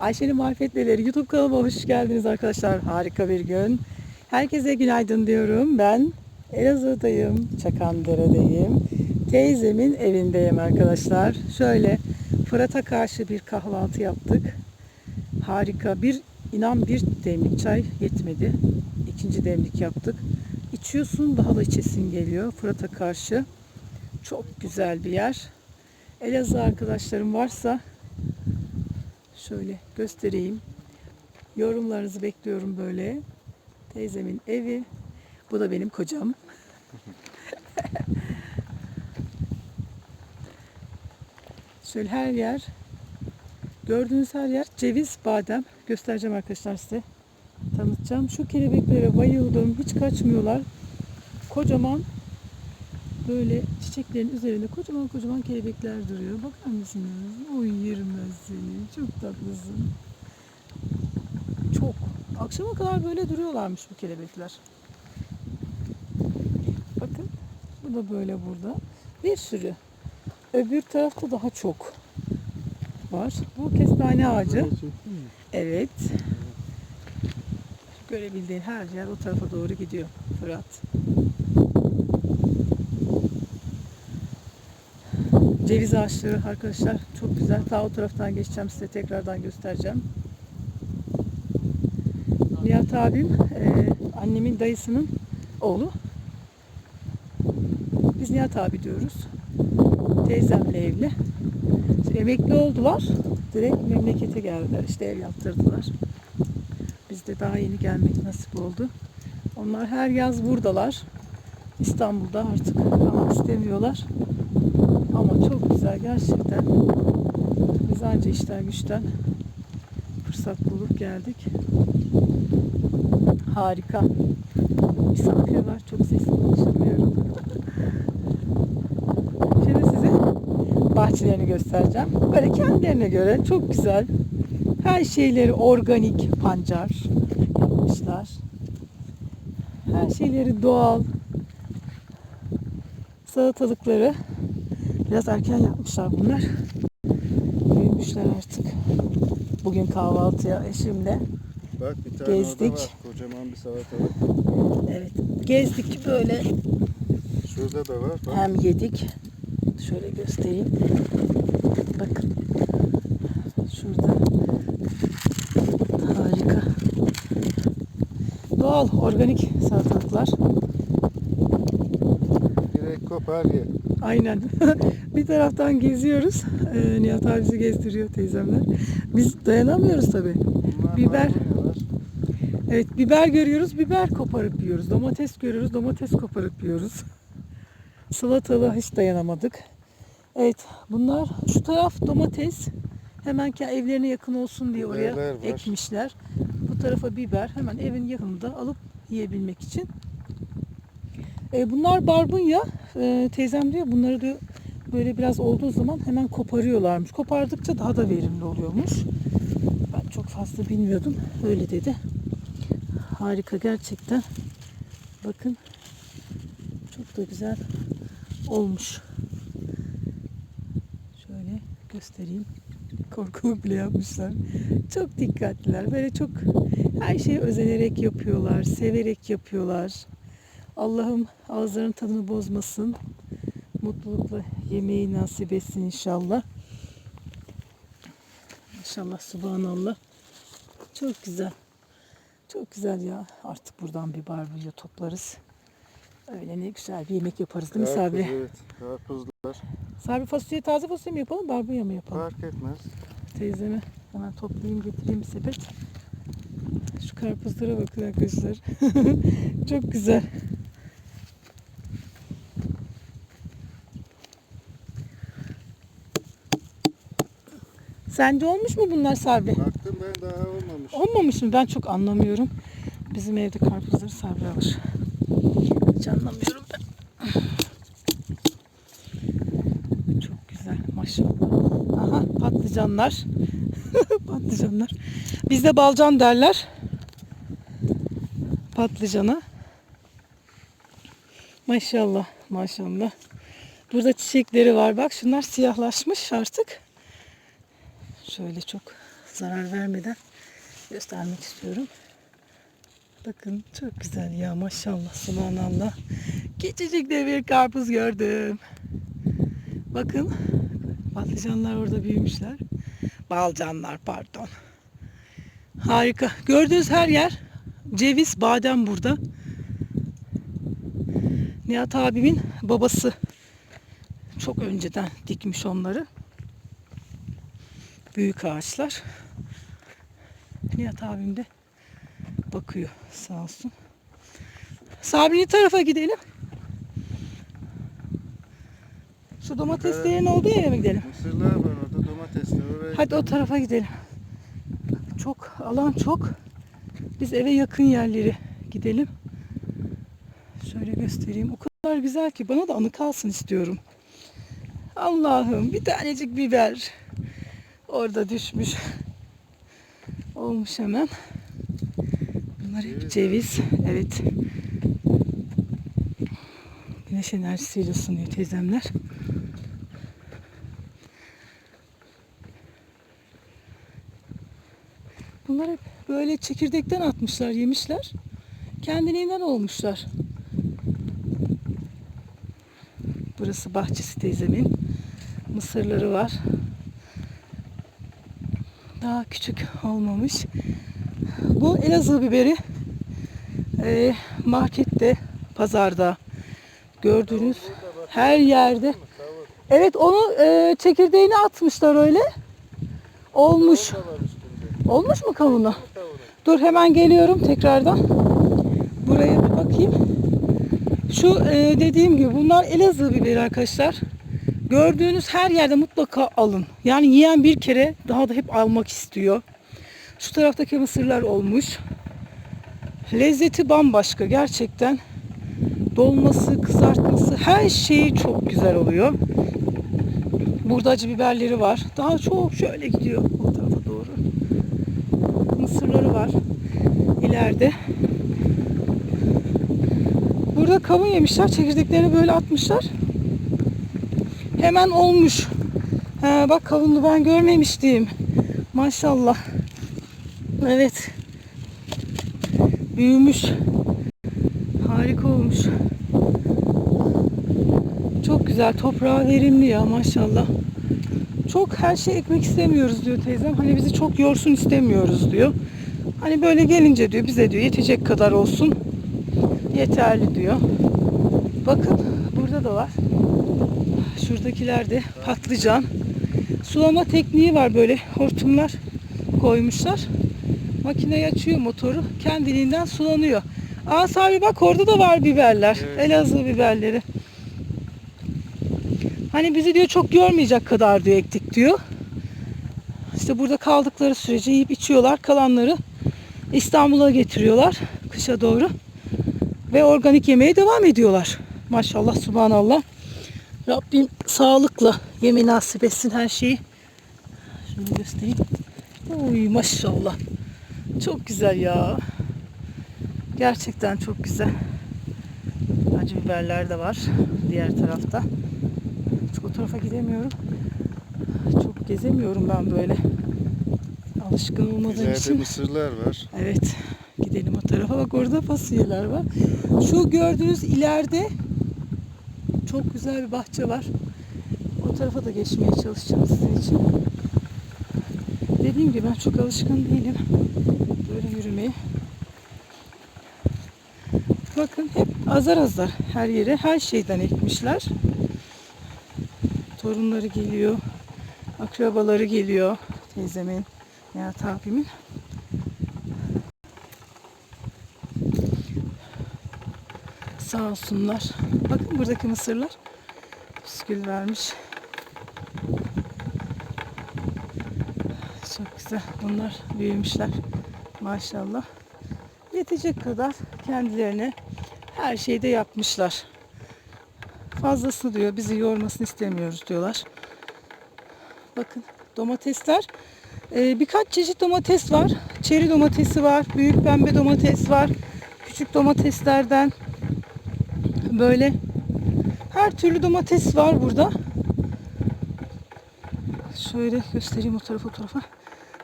Ayşe'nin Marifetleri YouTube kanalıma hoş geldiniz arkadaşlar. Harika bir gün. Herkese günaydın diyorum. Ben Elazığ'dayım, Çakandere'deyim. Teyzemin evindeyim arkadaşlar. Şöyle Fırat'a karşı bir kahvaltı yaptık. Harika bir, inan bir demlik çay yetmedi. İkinci demlik yaptık. İçiyorsun daha da içesin geliyor Fırat'a karşı. Çok güzel bir yer. Elazığ arkadaşlarım varsa şöyle göstereyim. Yorumlarınızı bekliyorum böyle. Teyzemin evi. Bu da benim kocam. şöyle her yer gördüğünüz her yer ceviz, badem. Göstereceğim arkadaşlar size. Tanıtacağım. Şu kelebeklere bayıldım. Hiç kaçmıyorlar. Kocaman böyle çiçeklerin üzerinde kocaman kocaman kelebekler duruyor. Bakar mısınız? Oy yerim ben seni. Çok tatlısın. Çok. Akşama kadar böyle duruyorlarmış bu kelebekler. Bakın. Bu da böyle burada. Bir sürü. Öbür tarafta daha çok var. Bu kestane ağacı. Evet. Görebildiğin her yer o tarafa doğru gidiyor. Fırat. Ceviz ağaçları arkadaşlar çok güzel. Ta o taraftan geçeceğim size tekrardan göstereceğim. Nihat abim e, annemin dayısının oğlu. Biz Nihat abi diyoruz. Teyzemle evli. İşte emekli oldular. Direkt memlekete geldiler. İşte ev yaptırdılar. Biz de daha yeni gelmek nasip oldu. Onlar her yaz buradalar. İstanbul'da artık kalmak istemiyorlar. Güzel gerçekten. Biz anca işten güçten fırsat bulup geldik. Harika. Misafir var. Çok sesli konuşamıyorum. Şimdi size bahçelerini göstereceğim. Böyle kendilerine göre çok güzel. Her şeyleri organik pancar yapmışlar. Her şeyleri doğal. Salatalıkları biraz erken yapmışlar bunlar. Büyümüşler artık. Bugün kahvaltıya eşimle. Bak bir tane Gezdik. var. Kocaman bir salatalık. Evet. Gezdik böyle Şurada da var. Bak. hem yedik. Şöyle göstereyim. Bakın. Şurada. Harika. Doğal, organik salatalıklar. Ye. Aynen. bir taraftan geziyoruz. Ee, Nihat abi bizi gezdiriyor teyzemler. Biz dayanamıyoruz tabii. Bunlar Biber. var. Evet biber görüyoruz, biber koparıp yiyoruz. Domates görüyoruz, domates koparıp yiyoruz. Salatalığa hiç dayanamadık. Evet bunlar şu taraf domates. Hemen ki evlerine yakın olsun diye oraya var. ekmişler. Bu tarafa biber hemen evin yakınında alıp yiyebilmek için. E, bunlar barbunya. E, teyzem diyor bunları diyor böyle biraz olduğu zaman hemen koparıyorlarmış. Kopardıkça daha da verimli oluyormuş. Ben çok fazla bilmiyordum. Öyle dedi. Harika gerçekten. Bakın. Çok da güzel olmuş. Şöyle göstereyim. Korkuluk bile yapmışlar. Çok dikkatliler. Böyle çok her şeyi özenerek yapıyorlar. Severek yapıyorlar. Allah'ım ağızlarının tadını bozmasın. Mutlulukla yemeği nasip etsin inşallah. İnşallah subhanallah. Çok güzel. Çok güzel ya. Artık buradan bir barbunya toplarız. Öyle ne güzel bir yemek yaparız değil mi Sabri? Evet. Karpuzlar. Sabri fasulye taze fasulye mi yapalım barbunya mı yapalım? Fark etmez. Teyzeme hemen toplayayım getireyim bir sepet. Şu karpuzlara bakın arkadaşlar. Çok güzel. Sence olmuş mu bunlar Sabri? Baktım ben daha olmamış. Olmamış mı? Ben çok anlamıyorum. Bizim evde karpuzları Sabri alır. Hiç anlamıyorum ben. Çok güzel maşallah. Aha patlıcanlar. patlıcanlar. Bizde balcan derler. Patlıcana. Maşallah maşallah. Burada çiçekleri var. Bak şunlar siyahlaşmış artık. Şöyle çok zarar vermeden göstermek istiyorum. Bakın çok güzel ya maşallah subhanallah. Küçücük de bir karpuz gördüm. Bakın patlıcanlar orada büyümüşler. Balcanlar pardon. Harika. Gördüğünüz her yer ceviz, badem burada. Nihat abimin babası çok önceden dikmiş onları. Büyük ağaçlar. Nihat abim de bakıyor sağ olsun. Sabri'nin tarafa gidelim. Şu domateslerin olduğu yere mi gidelim? Mısırlar var orada domatesler. Oraya Hadi o tarafa gidelim. Çok alan çok. Biz eve yakın yerleri gidelim. Şöyle göstereyim. O kadar güzel ki bana da anı kalsın istiyorum. Allah'ım bir tanecik biber orada düşmüş. Olmuş hemen. Bunlar hep ceviz. Evet. Güneş enerjisiyle sunuyor teyzemler. Bunlar hep böyle çekirdekten atmışlar, yemişler. Kendiliğinden olmuşlar. Burası bahçesi teyzemin. Mısırları var. Daha küçük olmamış. Bu Elazığ biberi. Ee, markette, pazarda gördüğünüz her yerde. Evet onu e, çekirdeğini atmışlar öyle. Olmuş. Olmuş mu? Kavunu. Dur hemen geliyorum tekrardan. Buraya bir bakayım. Şu e, dediğim gibi bunlar Elazığ biberi arkadaşlar. Gördüğünüz her yerde mutlaka alın. Yani yiyen bir kere daha da hep almak istiyor. Şu taraftaki mısırlar olmuş. Lezzeti bambaşka gerçekten. Dolması, kızartması her şeyi çok güzel oluyor. Burada acı biberleri var. Daha çok şöyle gidiyor o tarafa doğru mısırları var ileride. Burada kavun yemişler. Çekirdeklerini böyle atmışlar. Hemen olmuş. He, bak kavunu ben görmemiştim. Maşallah. Evet. Büyümüş. Harika olmuş. Çok güzel. Toprağı verimli ya maşallah. Çok her şey ekmek istemiyoruz diyor teyzem. Hani bizi çok yorsun istemiyoruz diyor. Hani böyle gelince diyor bize diyor yetecek kadar olsun. Yeterli diyor. Bakın burada da var. Şuradakiler de patlıcan. Sulama tekniği var böyle hortumlar koymuşlar. Makineyi açıyor motoru. Kendiliğinden sulanıyor. Aa Sabi bak orada da var biberler. Evet. Elazığ biberleri. Hani bizi diyor çok yormayacak kadar diyor ektik diyor. İşte burada kaldıkları sürece yiyip içiyorlar. Kalanları İstanbul'a getiriyorlar kışa doğru. Ve organik yemeye devam ediyorlar. Maşallah subhanallah. Rabbim sağlıkla yeme nasip etsin her şeyi. Şunu göstereyim. Uy maşallah. Çok güzel ya. Gerçekten çok güzel. Acı biberler de var diğer tarafta. Çok o tarafa gidemiyorum. Çok gezemiyorum ben böyle. Alışkın olmadığım İleride için. mısırlar var. Evet. Gidelim o tarafa. Bak orada fasulyeler var. Şu gördüğünüz ileride çok güzel bir bahçe var. O tarafa da geçmeye çalışacağım sizin için. Dediğim gibi ben çok alışkın değilim. Böyle yürümeye. Bakın hep azar azar her yere her şeyden ekmişler. Torunları geliyor. Akrabaları geliyor. Teyzemin, Nihat abimin. Sağ olsunlar. Bakın buradaki mısırlar püskül vermiş. Çok güzel. Bunlar büyümüşler. Maşallah. Yetecek kadar kendilerine her şeyi de yapmışlar. Fazlasını diyor bizi yormasını istemiyoruz diyorlar. Bakın domatesler. Ee, birkaç çeşit domates var. Çeri domatesi var. Büyük pembe domates var. Küçük domateslerden böyle her türlü domates var burada. Şöyle göstereyim o tarafa o tarafa.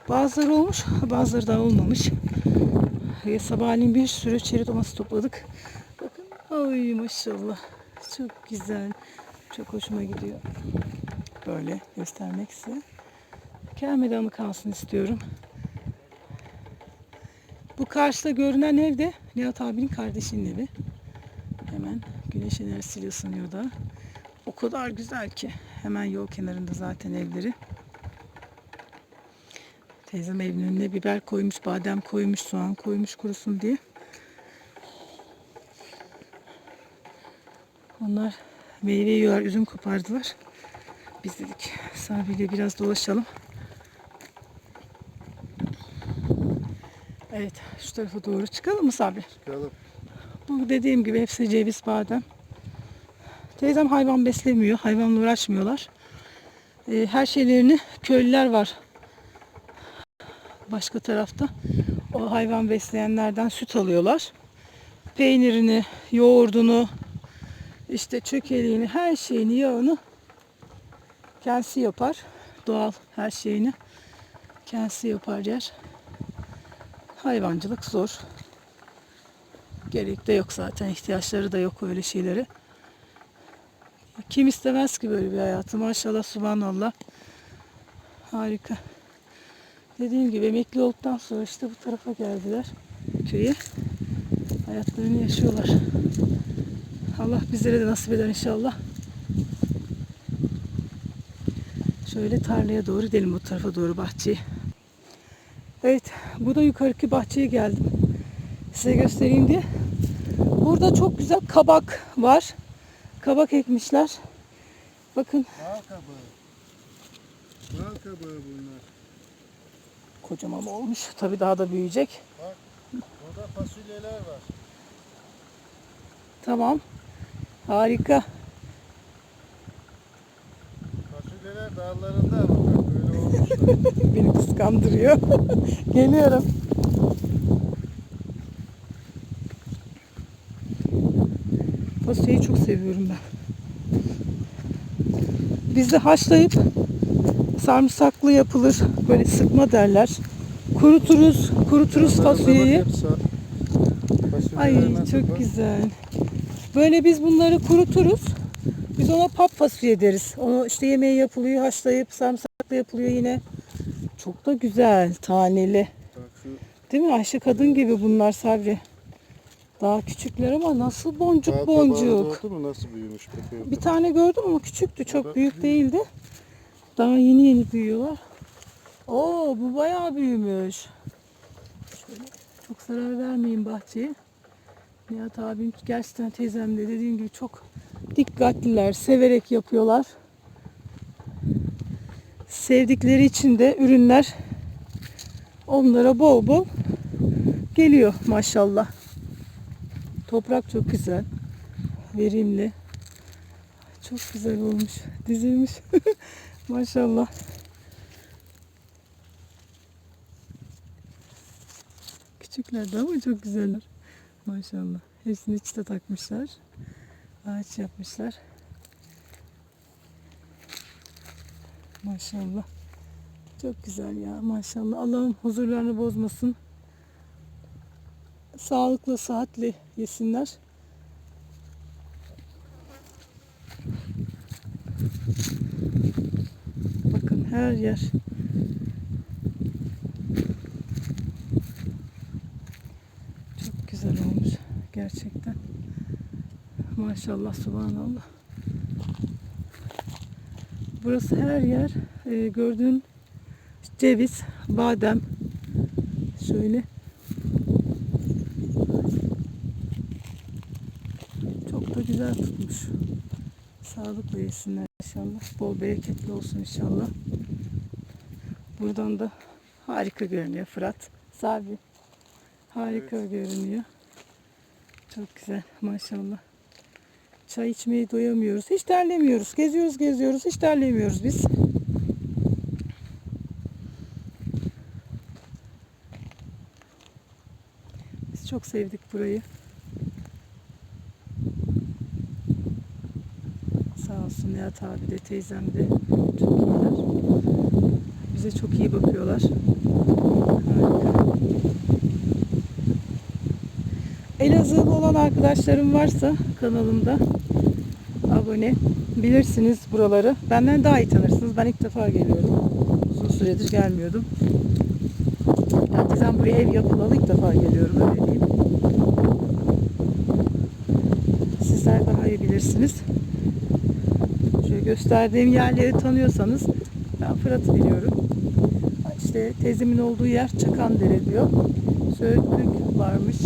Bazıları olmuş, bazıları daha olmamış. Ve sabahleyin bir sürü çeri domates topladık. Bakın, ay maşallah. Çok güzel. Çok hoşuma gidiyor. Böyle göstermek size. Gelmeden mi kalsın istiyorum. Bu karşıda görünen ev de Nihat abinin kardeşinin evi. Güneş enerjisiyle ısınıyor da. O kadar güzel ki. Hemen yol kenarında zaten evleri. Teyzem evin önüne biber koymuş, badem koymuş, soğan koymuş kurusun diye. Onlar meyve yiyorlar, üzüm kopardılar. Biz dedik Sabi ile biraz dolaşalım. Evet, şu tarafa doğru çıkalım mı Sabri? Çıkalım. Bu dediğim gibi hepsi ceviz, badem. Teyzem hayvan beslemiyor, hayvanla uğraşmıyorlar. Ee, her şeylerini köylüler var. Başka tarafta o hayvan besleyenlerden süt alıyorlar. Peynirini, yoğurdunu, işte çökeliğini, her şeyini, yağını kendisi yapar. Doğal her şeyini kendisi yapar yer. Hayvancılık zor. Gerek de yok zaten. ihtiyaçları da yok öyle şeylere. Kim istemez ki böyle bir hayatı? Maşallah subhanallah. Harika. Dediğim gibi emekli olduktan sonra işte bu tarafa geldiler. Köye. Hayatlarını yaşıyorlar. Allah bizlere de nasip eder inşallah. Şöyle tarlaya doğru gidelim bu tarafa doğru bahçeye. Evet, bu da yukarıki bahçeye geldim. Size göstereyim diye. Burada çok güzel kabak var. Kabak ekmişler. Bakın Bal kabuğu. Bal kabuğu bunlar. kocaman olmuş. Tabii daha da büyüyecek. Bak burada fasulyeler var. Tamam. Harika. Fasulyeler dallarında ama böyle olmuşlar. Beni kıskandırıyor. Geliyorum. Fasulyeyi çok seviyorum ben. Bizde haşlayıp sarımsaklı yapılır. Böyle sıkma derler. Kuruturuz, kuruturuz fasulyeyi. Ay çok güzel. Böyle biz bunları kuruturuz. Biz ona pap fasulye deriz. Onu işte yemeği yapılıyor, haşlayıp sarımsaklı yapılıyor yine. Çok da güzel, taneli. Değil mi? Ayşe kadın gibi bunlar Sabri. Daha küçükler ama nasıl boncuk kabağı boncuk. doğdu mu nasıl büyümüş bakıyorum. Bir tane gördüm ama küçüktü. Çok büyük değildi. Daha yeni yeni büyüyorlar. Oo bu bayağı büyümüş. Şöyle çok zarar vermeyin bahçeye. Nihat abim gerçekten teyzem de dediğim gibi çok dikkatliler. Severek yapıyorlar. Sevdikleri için de ürünler onlara bol bol geliyor maşallah. Toprak çok güzel. Verimli. Çok güzel olmuş. Dizilmiş. Maşallah. Küçükler de ama çok güzeller. Maşallah. Hepsini içte takmışlar. Ağaç yapmışlar. Maşallah. Çok güzel ya maşallah. Allah'ım huzurlarını bozmasın. Sağlıklı, sıhhatli yesinler. Bakın her yer. Çok güzel olmuş gerçekten. Maşallah subhanallah. Burası her yer e, gördüğün ceviz, badem. Şöyle. Çok da güzel tutmuş. Sağlıkla yesinler inşallah. Bol bereketli olsun inşallah. Buradan da harika görünüyor Fırat. Sabi. Harika görünüyor. Çok güzel maşallah. Çay içmeye doyamıyoruz. Hiç terlemiyoruz. Geziyoruz geziyoruz. Hiç terlemiyoruz biz. Biz çok sevdik burayı. Sağ olsun Nihat abi de teyzem de. Bize Bize çok iyi bakıyorlar. Harika. Elazığlı olan arkadaşlarım varsa kanalımda abone bilirsiniz buraları. Benden daha iyi tanırsınız. Ben ilk defa geliyorum. Uzun süredir gelmiyordum. Zaten buraya ev yapılalı ilk defa geliyorum öyle diyeyim. Sizler daha iyi bilirsiniz. Gösterdiğim yerleri tanıyorsanız ben Fırat'ı biliyorum. İşte teyzemin olduğu yer Çakandere diyor. Söğütlük varmış.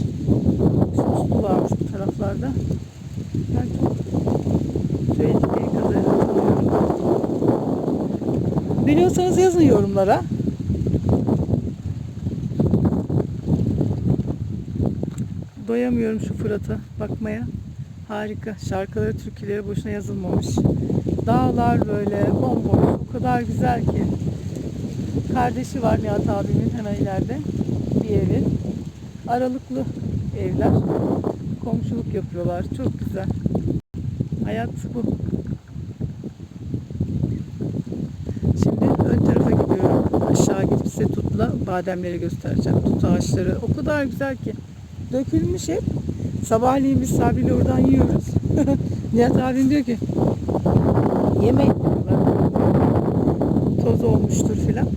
Suslu varmış bu taraflarda. Ben söyledikleri kadarıyla tanıyorum. Biliyorsanız yazın yorumlara. Doyamıyorum şu Fırat'a bakmaya. Harika. Şarkıları, türküleri boşuna yazılmamış. Dağlar böyle bomboş. O kadar güzel ki. Kardeşi var Nihat abimin hemen ileride. Bir evi. Aralıklı evler. Komşuluk yapıyorlar. Çok güzel. Hayat bu. Şimdi ön tarafa gidiyorum. Aşağı gidip size tutla bademleri göstereceğim. Tut ağaçları. O kadar güzel ki. Dökülmüş hep. Sabahleyin biz Sabri'yle oradan yiyoruz. Nihat abim diyor ki yemeyin diyorlar. Toz olmuştur filan.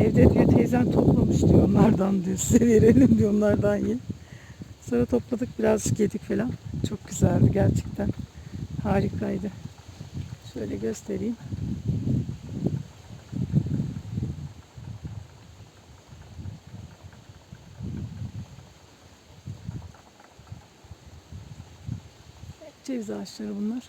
Evde diyor teyzem toplamış diyor onlardan diyor. Size verelim diyor onlardan yiyin. Sonra topladık birazcık yedik falan. Çok güzeldi gerçekten. Harikaydı. Şöyle göstereyim. Ceviz ağaçları bunlar.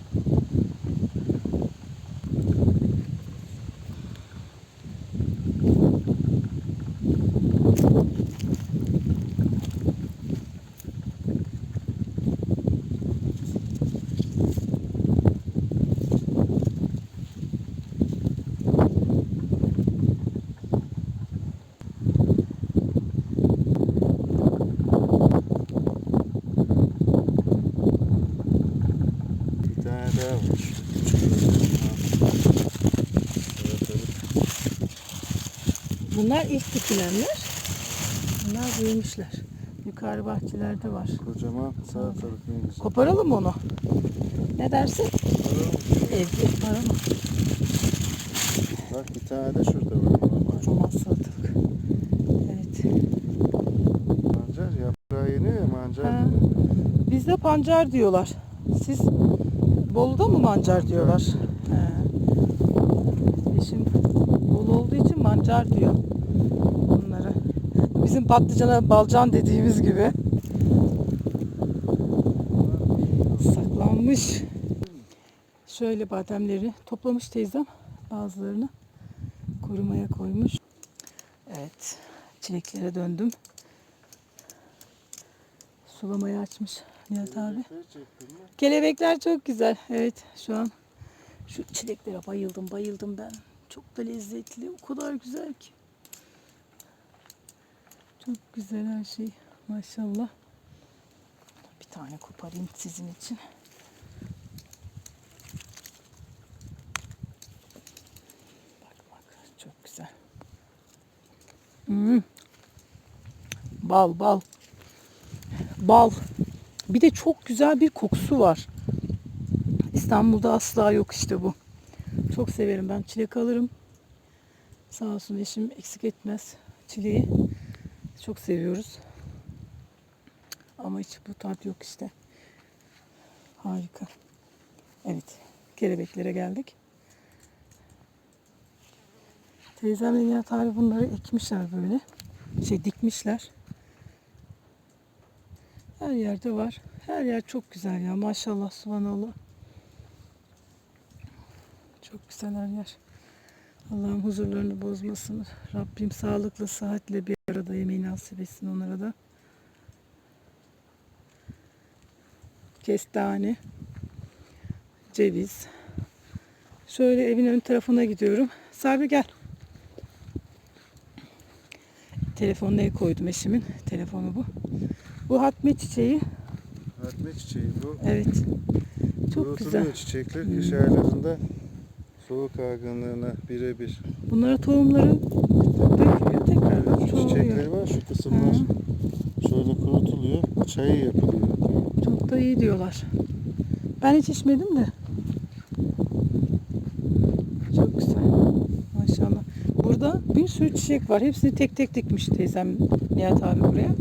Bunlar ilk dikilenler. Bunlar büyümüşler. Yukarı bahçelerde var. Kocaman salatalık ne güzel. Koparalım mı onu? Ne dersin? Evde ama Bak bir tane de şurada var. kocaman salatalık. Evet. Mancar yaprağı yeniyor ya mancar. Ha. Bizde pancar diyorlar. Siz Bolu'da mı mancar diyorlar? He. Eşim Bolu olduğu için mancar diyor bunları. Bizim patlıcana balcan dediğimiz gibi. Saklanmış. Şöyle bademleri toplamış teyzem bazılarını korumaya koymuş. Evet çileklere döndüm. Sulamayı açmış Nihat abi. Kelebekler çok güzel. Evet şu an şu çileklere bayıldım bayıldım ben. Çok da lezzetli. O kadar güzel ki. Çok güzel her şey. Maşallah. Bir tane koparayım sizin için. Bak bak çok güzel. Hmm. Bal bal. Bal. Bir de çok güzel bir kokusu var. İstanbul'da asla yok işte bu. Çok severim ben. Çilek alırım. Sağ olsun eşim eksik etmez çileği. Çok seviyoruz. Ama hiç bu tat yok işte. Harika. Evet. Kelebeklere geldik. Teyzemle Nihat abi bunları ekmişler böyle. Şey dikmişler. Her yerde var. Her yer çok güzel ya. Maşallah subhanallah. Çok güzel her yer. Allah'ım huzurlarını bozmasın. Rabbim sağlıklı, sıhhatle bir arada yemeği nasip etsin onlara da. Kestane, ceviz. Şöyle evin ön tarafına gidiyorum. Sabri gel. Telefonuna el koydum eşimin. Telefonu bu. Bu hatme çiçeği. Hatme çiçeği bu. Evet. Çok Kurutuluyor güzel. çiçekler Hmm. Soğuk algınlığına birebir. Bunlara tohumları dökülüyor tekrar çoğalıyor. çiçekleri var şu kısımlar. Şöyle kurutuluyor. Çayı yapılıyor. Çok da iyi diyorlar. Ben hiç içmedim de. Çok güzel. Maşallah. Burada bir sürü çiçek var. Hepsini tek tek dikmiş teyzem Nihat abi buraya.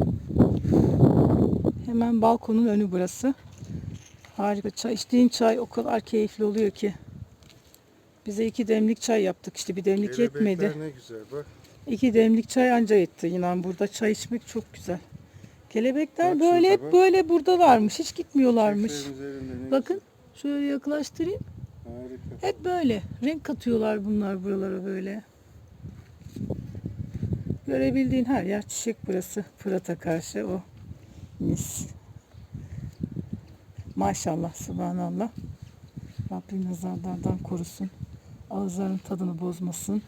Hemen balkonun önü burası. Harika. Çay, içtiğin çay o kadar keyifli oluyor ki. Bize iki demlik çay yaptık işte bir demlik yetmedi. Kelebekler ne güzel bak. İki demlik çay anca yetti. İnan burada çay içmek çok güzel. Kelebekler Bak böyle şurada hep bak. böyle buradalarmış. Hiç gitmiyorlarmış. Çiçeklerin üzerinde ne Bakın şöyle yaklaştırayım. güzel. Harika. Hep böyle. Renk katıyorlar bunlar buralara böyle. Görebildiğin her yer çiçek burası. Fırat'a karşı o mis. Maşallah, subhanallah. Rabbim nazarlardan korusun. Ağızların tadını bozmasın.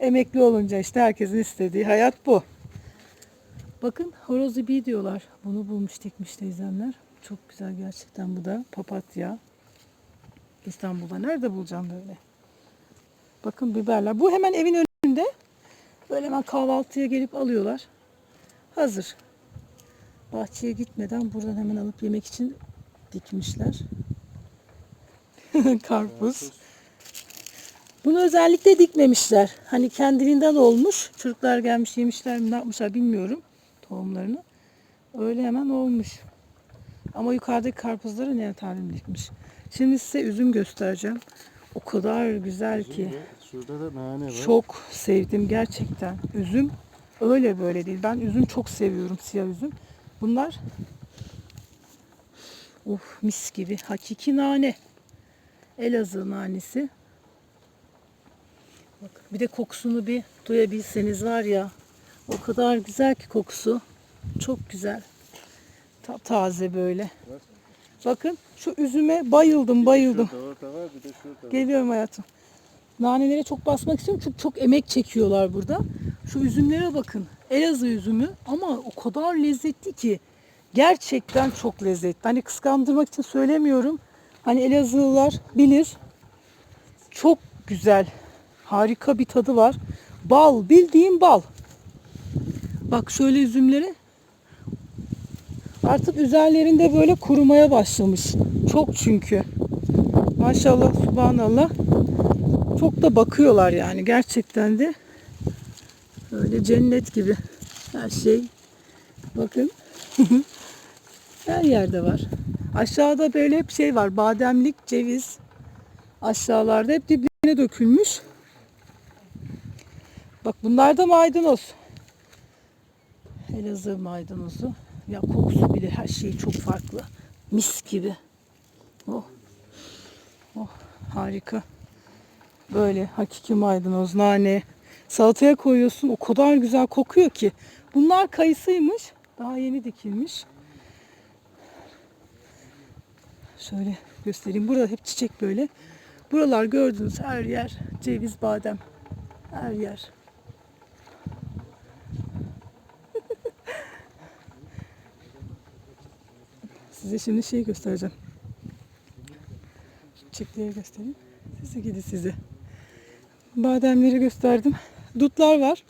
Emekli olunca işte herkesin istediği hayat bu. Bakın horoz ibiği diyorlar. Bunu bulmuş dikmiş teyzemler. Çok güzel gerçekten bu da papatya. İstanbul'da nerede bulacağım böyle? Bakın biberler. Bu hemen evin önünde. Böyle hemen kahvaltıya gelip alıyorlar. Hazır. Bahçeye gitmeden buradan hemen alıp yemek için dikmişler. Karpuz. Bunu özellikle dikmemişler. Hani kendiliğinden olmuş. Çocuklar gelmiş yemişler mi ne yapmışlar bilmiyorum tohumlarını. Öyle hemen olmuş. Ama yukarıdaki karpuzları Nihat abim dikmiş. Şimdi size üzüm göstereceğim. O kadar güzel ki. Şurada da nane var. Çok sevdim gerçekten. Üzüm öyle böyle değil. Ben üzüm çok seviyorum siyah üzüm. Bunlar of mis gibi hakiki nane. Elazığ nanesi. Bak, bir de kokusunu bir duyabilseniz var ya o kadar güzel ki kokusu. Çok güzel. Ta- taze böyle. Bakın şu üzüme bayıldım bayıldım. Şurada orada var bir de şurada var. Geliyorum hayatım. Nanelere çok basmak istiyorum çünkü çok emek çekiyorlar burada. Şu üzümlere bakın. Elazığ üzümü ama o kadar lezzetli ki. Gerçekten çok lezzetli. Hani kıskandırmak için söylemiyorum. Hani Elazığlılar bilir. Çok güzel. Harika bir tadı var. Bal, bildiğim bal. Bak şöyle üzümleri. Artık üzerlerinde böyle kurumaya başlamış. Çok çünkü. Maşallah, subhanallah. Çok da bakıyorlar yani gerçekten de. Öyle cennet gibi her şey. Bakın. her yerde var. Aşağıda böyle hep şey var. Bademlik, ceviz. Aşağılarda hep dibine dökülmüş. Bak bunlar da maydanoz. Elazığ maydanozu. Ya kokusu bile her şeyi çok farklı. Mis gibi. Oh. Oh harika. Böyle hakiki maydanoz, nane. Salataya koyuyorsun o kadar güzel kokuyor ki. Bunlar kayısıymış. Daha yeni dikilmiş. Şöyle göstereyim. Burada hep çiçek böyle. Buralar gördüğünüz her yer ceviz, badem. Her yer. Size şimdi şey göstereceğim. Çiçekleri göstereyim. Size gidi size. Bademleri gösterdim. Dutlar var.